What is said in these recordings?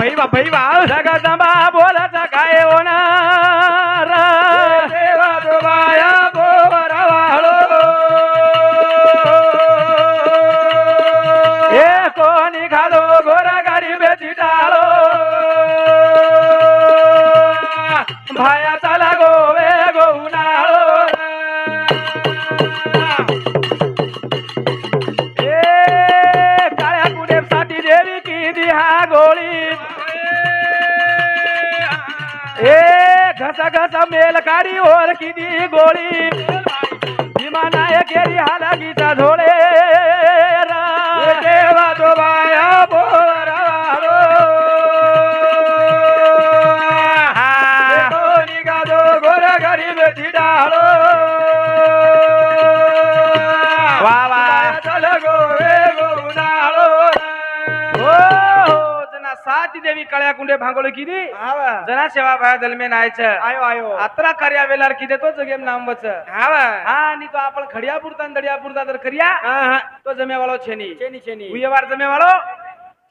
赔吧赔吧。来个三八阿婆 એ ઘસા ઘસા મેલ કાઢી ઓર કીધી ગોળી. ભીમા નાયક હાલા ગીતા ધોળે. कळ्या कुंडे भांगोळ किती? हावा. जना सेवा भाया दलमे नायचं. आयो आयो. अत्रा कार्या वेलार किती तोच गेम नांबच हावा. हा आणि तो आपण खडिया पुरता आणि दडिया पुरता तर करिया. तो जमेवाळो छेनी. चेनी चेनी उयवार जमेवाळो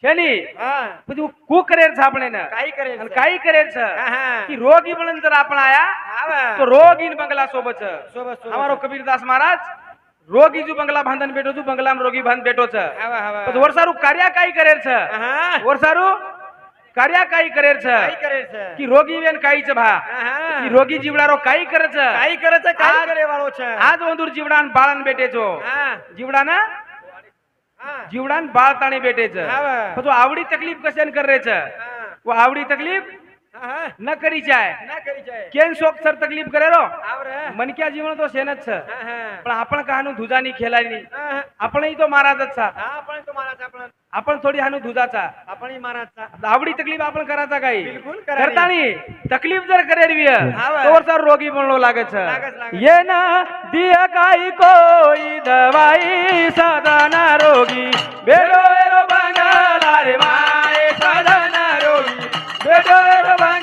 छेनी. हा. तू कू करेर छापणे ना काही करेल काही हा. की रोगी म्हणून जर आपण आया तो रोग इन बंगला सोबत सोबत. हमारो कबीरदास महाराज रोगी जो बंगला बांधन बेटो तू बंगला में रोगी बांध छ तो वर्षारू कार्या छ हा वर्षारू कार्या काही करेर छ सर. की रोगी वेन काहीच भा. हा. की रोगी जीवडारो काही करच काही करायचं काही आज- करे वाळो छ आज वंदूर जीवडान बाळन बेटेचो हा. जीवडाना हा. जीवडान बाळताणे बेटेच हावा. पण तो आवडी तकलीफ कशाने करेच हा. वो न करी ना जाय केन शोक सर तकलीफ करे रो आवर मनक्या जीवन तो सेनच छ पण आपण का हानू धुजानी हा. आपणही तो महाराजच छा आपण तो महाराज आपण आपण थोडी हानू धुजाचा आपणही महाराजचा आवडी तकलीफ आपण करायचा काही बिलकुल करानी. करतानी तकलीफ जर करेल विय हावा. तो सर रोगी म्हणलो लागत छ. ये ना दिया काही कोई दवाई साधना रोगी बेडो एरो बंगाला रे माये रोगी জয় বাবা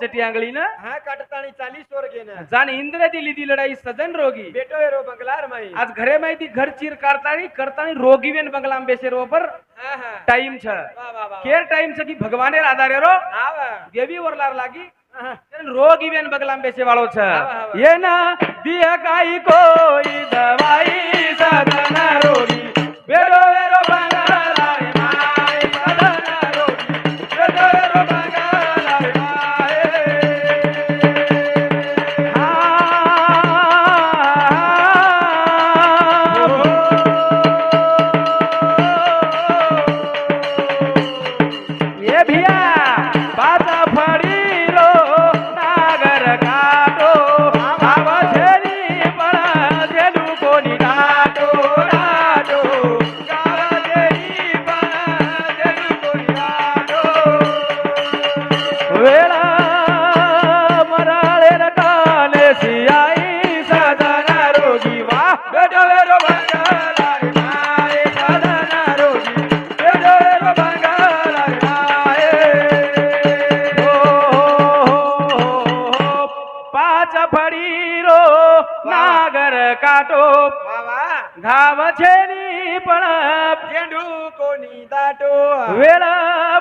चटी आंगळी ना हा काटताणी चालीस वर घेणं जाण इंद्र दिली दी लढाई सदन रोगी बेटो एरो बंगलार माई आज घरे माहिती घर चीर काढतानी करतानी रोगी वेन ओपर हा हा टाइम छ केर टाइम छ की भगवानेर आधारे रो देवी वरलार लागी. रोग इवेन बगलाम बेचे वाळो छ. ये ना दिया काई कोई दवाई सदना रोगी बेडो बेरो बंगाला ફળી રો નાગર કાટો. ઘાવ છે ની પણ કોની દાટો. વેળ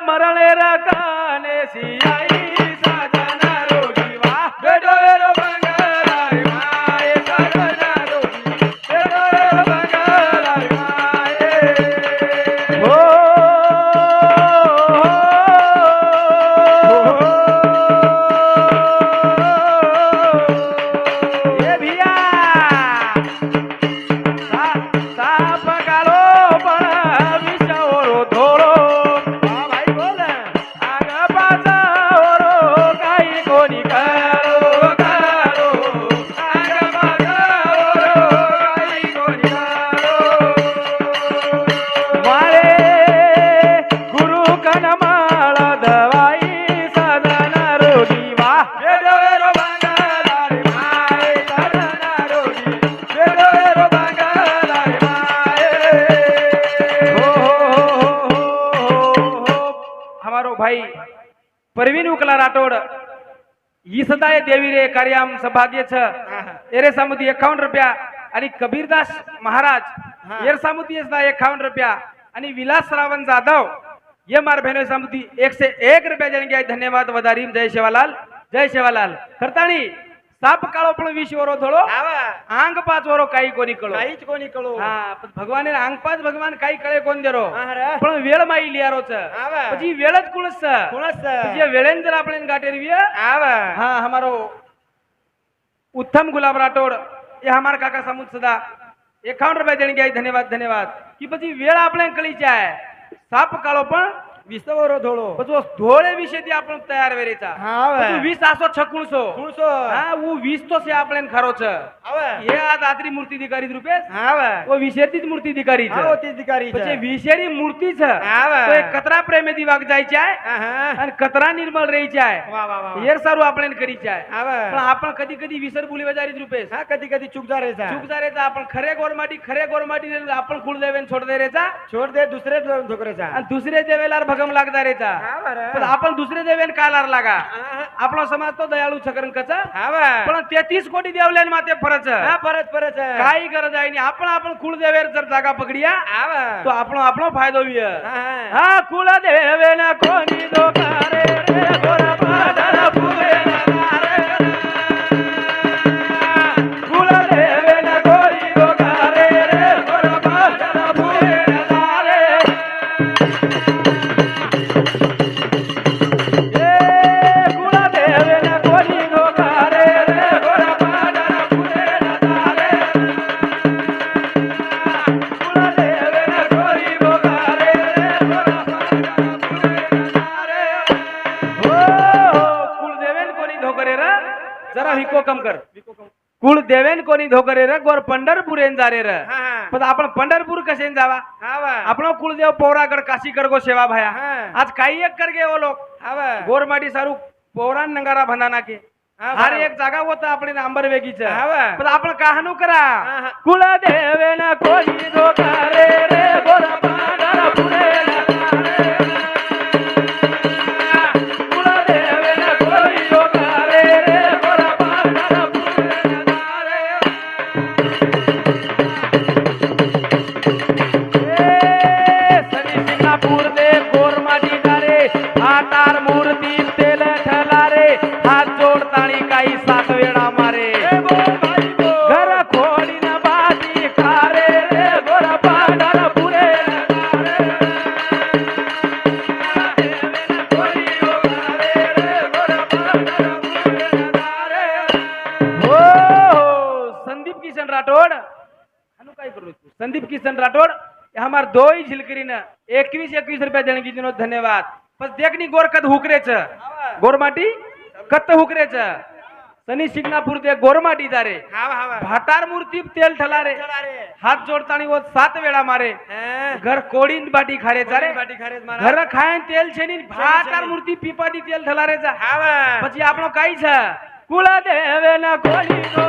મરણે રકાને સિયાઈ परवीन उकला राठोड. ही सदाय देवी रे कार्याम सभाग्य छ. एरे सामुदी एकावन्न रुपया. आणि कबीरदास महाराज. एर सामुदी असदा एकावन्न रुपया. आणि विलास रावण जाधव ये मार बहनो सामुदी एकशे एक रुपया देणगे. धन्यवाद वदारीम. जय शिवालाल. जय शिवालाल. करताणी સાપ કાળો પણ વીસ વરો થોડો આંગ પાંચ વરો કાઈ કોની કળો કાઈ જ કોની કળો હા ભગવાન આંગ પાંચ ભગવાન કાઈ કળે કોણ દેરો? પણ વેળમાં ઈ લિયારો છે. પછી વેળ જ કુણસ છે. કુણસ છે. જે વેળેન્દર આપણે ગાટે રહીએ. આવા. હા અમારો ઉત્તમ ગુલાબ રાઠોડ એ અમારા કાકા સમુદ સદા. એકાવન રૂપિયા દેણી ગયા ધન્યવાદ ધન્યવાદ. કે પછી વેળ આપણે કળી જાય. સાપ કાળો પણ विसवर धोळो. जो धोळे विषय ती आपण तयार वेरेचा हां वीस आसो छकुणसो कुणसो हां वो वीस तो से आपलेन खरोच. हवे हे आज आदरी मूर्ती दिकारी रुपे हां वो विषयतीच मूर्ती दिकारी हां ती दिकारी छे विषयरी मूर्ती छ तो कतरा प्रेमे दिवाग जायचे आहे आणि कतरा निर्मल रेचे आहे हेर सारू आपलेन करीचे आहे पण आपण कधी कधी विसर बोली वजारीत रुपे हां कधी कधी चूक जारेचा. चूक जारेचा आपण खरे गोरमाटी खरे गोरमाटी आपण खुळ देवेन छोड दे रेचा छोड दे दुसरे झोकरेचा आणि दुसरे देवेला भगम लागदारेचा हा पण आपण दुसरे देवेन कायला लागा? आपला समाज तो दयाळू छकरण कचा. हा बा पण तेहतीस कोटी देवले माते परत परत परत. काही गरज आहे आपण आपण कुळ देवेर जर जागा पकडिया तो आपण आपण फायदा होईल हा, हा. हा कुळ देवेन कोणी दोघा रे, गोरा कोकमकर कुळ देवेन कोणी धोकरे रे गोर पंढरपुरेन जारे र। पण आपण पंढरपूर कुल जावा? आपण कुळदेव पोराकड काशीकर को सेवा भाया। आज काही एक कर गे ओ लोक। गोरमाटी सारू पोरान नंगारा भंडाना के। हर एक जागा होता आपण वेगी पण आपण काहनू करा? कुळदेवेन कोणी धोकरे रे गोरा ભજન ગીત નો ધન્યવાદ. પણ દેખની ગોર કદ હુકરે છે. ગોર માટી? કત હુકરે છે. તની સિગ્ના પૂરતે ગોરમાટી તારે. ભાટાર મૂર્તિ તેલ ઠલારે. હાથ જોડતાની ઓત સાત વેળા મારે. ઘર કોડીન બાટી ખારે તારે. ઘર ખાય તેલ છે ની ભાટાર મૂર્તિ પીપાટી તેલ ઠલારે છે. પછી આપણો કાઈ છે? કુળ દેવે ના કોળી નો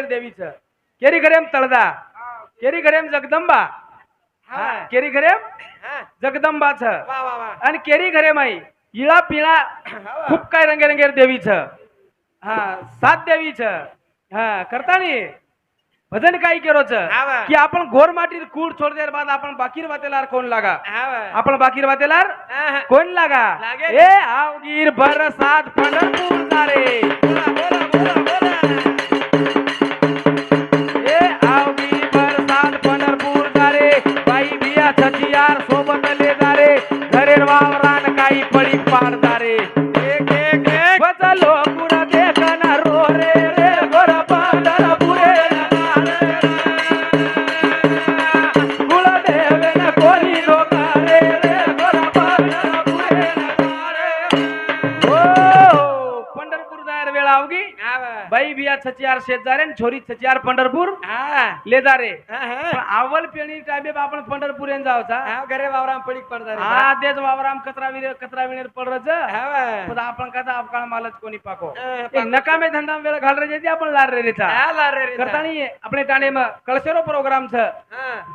रे देवीच. केरी घरेम तळदा. केरी घरेम जगदंबा. केरी घरेम जगदंबाच. आणि केरी घरेम आई इळा पिळा खूप काय रंगेरंगे देवीच. हा सात देवीच. हा करतानी भजन काही केरोच. की आपण गोर माटीर कूड छोड देर बाद आपण बाकीर वातेलार कोण लागा? आपण बाकीर वातेलार कोण लागा? ए आवगीर भर सात पंढरपूर बोला बोला बोला बोला. পার चार शेजारे छोरी चार पंढरपूर. ले जा रे अव्वल पेणी टाबे आपण पंढरपूर यांना जावचा. घरे वावराम पड़ी पडदा हा देत वावराम कचरा विर कचरा विणेर पडरच. पण आपण कसा आपकाळ मालच कोणी पाको? नकामे धंदा वेळ घाल रे आपण लार रे रेचा लार रे करता नाही आपले टाणे कळसेरो प्रोग्राम छ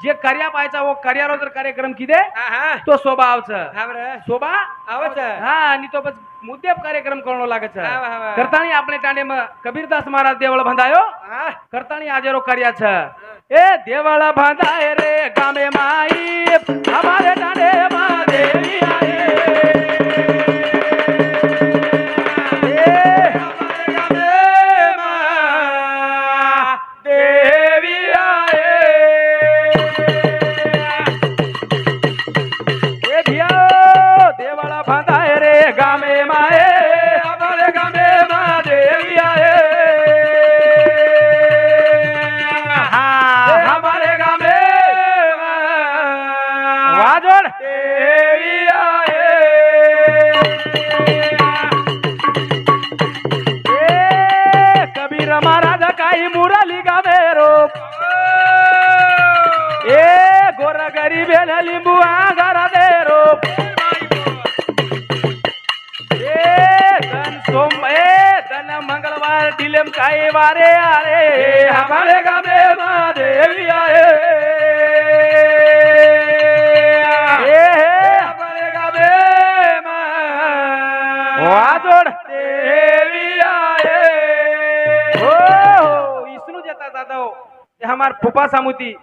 जे कर्या पायचा वो हो, कर्या रोजर कार्यक्रम किदे तो स्वभाव छ स्वभाव આવે છે? હા ની તો બસ મુદ્દે કાર્યક્રમ કરવાનો લાગે છે. કરતાણી આપણે ટાણેમાં કબીરદાસ મહારાજ દેવળ બંધાયો. કરતાણી આજેરો કર્યા છે. એ દેવળ બંધાય રે ગામે માઈ. અમારે ટાણે માં દેવી આયે એ હમાર ફૂફા સામુતી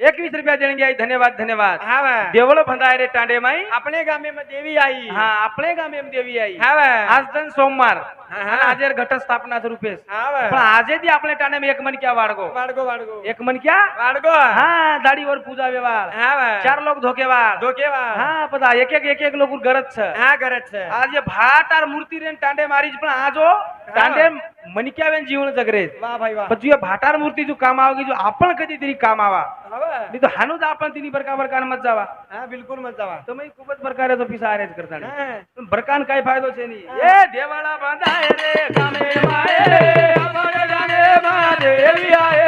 એકવીસ રૂપિયા દેણગે આઈ ધન્યવાદ ધન્યવાદ. હા. દેવળો બંધાય રે ટાંડે માઈ આપણે ગામે માં દેવી આવી હા આપણે ગામે માં દેવી આઈ. હા. આજ દન સોમવાર. આજે ઘટ સ્થાપના છે રૂપેશ. પણ આજે થી આપણે ટાણે એક મન ક્યાં વાળગો? વાળગો વાળગો. એક મન ક્યાં? વાળગો. હા દાડી ઓર પૂજા વ્યવહાર. હા. ચાર લોક ધોકેવાળ ધોકેવા હા બધા એક એક એક એક લોકો ગરજ છે. હા ગરજ છે. આજે ભાટ આર મૂર્તિ રે ટાંડે મારી જ પણ આજો ટાંડે मणिक्यावेन जीवन जगरेस वा भाई वा. पण तुझ्या भाटार मूर्ती जो कामावा जो आपण कधीतरी कामावा हवं. मी तो हानूच आपण तिने बरका बरकान मत जावा. हा बिलकुल मत जावा. तर मी खूपच बरकार तो पिसा अरेंज करता बरकान काय फायदो छे नी? ए देवाला बांधाय रे कामे माये देवी आये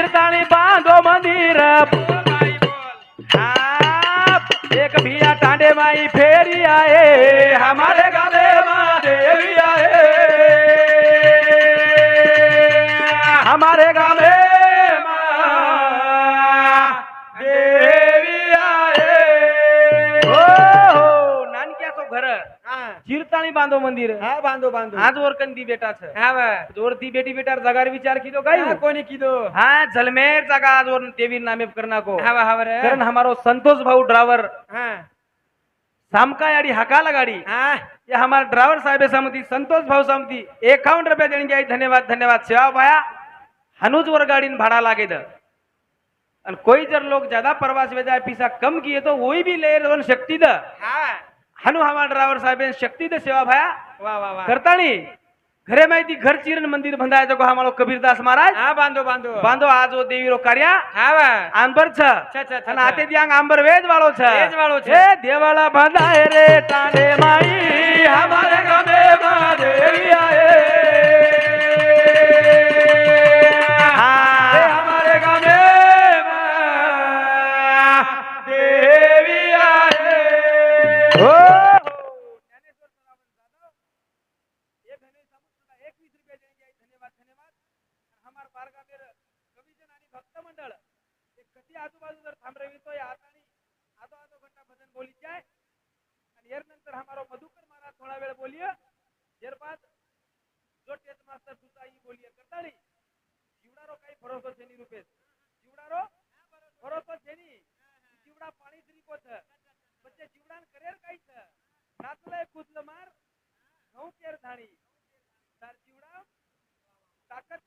માઈ ચીરતાણી બાંધો મંદિર. એક ભીયા ટાંડે માઈ ફેરી આયે. હમારે ગામે માં મંદિર હા બાંધો બાંધો આજ ઓરકન દી બેટા છે હા વાહ. જોરથી બેટી બેટાર જગાર વિચાર કીધો હા, કયું કોને કીધું हाँ जलमेर जगह आज और देवी नामे करना को હા વાહ, હા રે. कारण हमारो संतोष भाऊ ड्राइवर હા सामका याडी हकाला गाड़ी હા ये हमारे ड्राइवर साहेब समिति संतोष भाऊ समिति एकावन्न रुपया देणगी आहे धन्यवाद धन्यवाद सेवा भाया हनुज वर गाड़ी भाड़ा लागे द और कोई जर लोग ज्यादा प्रवास में जाए पीसा कम किए तो वही भी ले रहे शक्ति द હનુહામા ડ્રાઈવર સાહેબ શક્તિ સેવા ભાયા? કરતાણી ઘરે માહિતી ઘર ચીરન મંદિર બંધાય તો અમારો કબીરદાસ મહારાજ. હા બાંધો બાંધો. બાંધો આ જો દેવીરો કાર્યા હા આંબર છે. અને આતે ત્યાં આંબર વેજ વાળો છે. વેજ વાળો છે દેવાળા બાંધાય રે તાને માઈ અમારે ગમે મા દેવી આયે.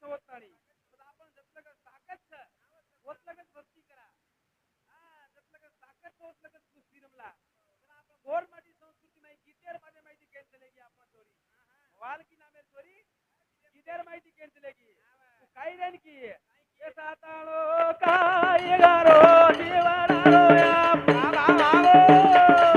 व्यवस्था होत नाही पण आपण जसलं ताकद सर होतलगच भरती करा हा जसलं ताकद होतलगच श्रीरमला पण आपण गोर माझी संस्कृती नाही गीतेर माझे माहिती केली चलेगी आपण चोरी वालकी नामेर चोरी गीतेर माहिती केली चलेगी काही नाही की ऐसा ताळो काय गारो निवारा रोया भावा भावा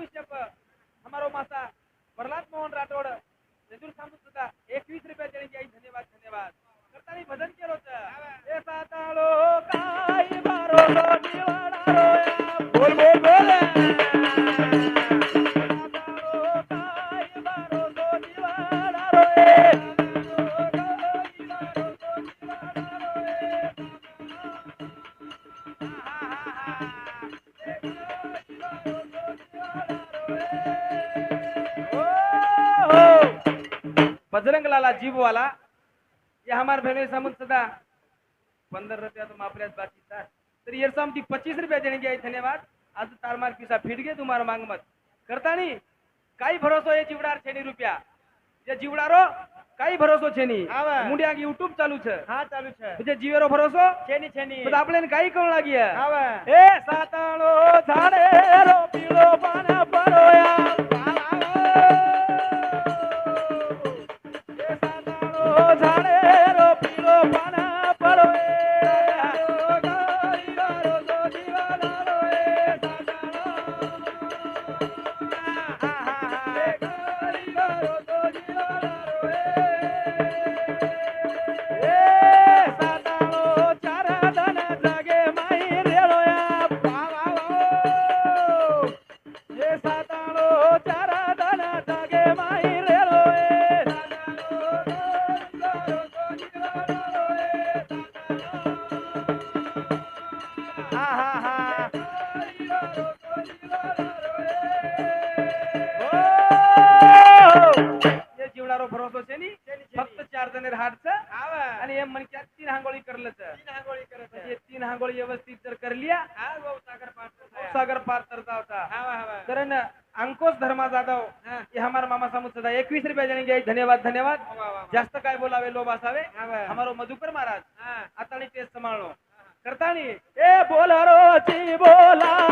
કથાની ચાલુ વિશે પર અમારો માસા પ્રહલાદ મોહન રાઠોડ જજુર સામુ સુધા 21 રૂપિયા દેણી જાય ધન્યવાદ ધન્યવાદ કરતાની ભજન કેરો છે એ સાતાળો કાઈ મારો તો જીવડારો યા બોલ બોલ બોલ बजरंग लाला जीव वाला ये हमारे भेमे समुद्र सदा पंद्रह रुपया तो माफ रहा बाकी सर। तर ये सब की पच्चीस रुपया देने गया आए धन्यवाद। आज तार मार पीछा फिट गए तुम्हारा मांग मत करता नहीं काई भरोसा है जीवड़ार छेनी रुपया। ये जीवड़ारो काई भरोसो छेनी। मुंडिया की यूट्यूब चालू छे। हाँ चालू छे। मुझे जीवेरो भरोसो? छेनी छेनी। तो आपने ने काई कौन लगी है? हाँ ए सातानो धाने रो पीलो बाना जीवनारो भरोसो फक्त चार जण राहाटच आणि हे मनक्यात तीन हांगोळी करलच. तीन हांगोळी करत हे तीन हांगोळी व्यवस्थित जर करलिया सागर पार सागर पार तरता होता तर अंकुश धर्मा जाधव हे हमार मामा समोर सदा एकवीस रुपया जने घ्याय धन्यवाद धन्यवाद. जास्त काय बोलावे लोभ असावे? हमारो मधुकर महाराज. आता टेस्ट सांभाळो करतानी ए बोला रोची बोला.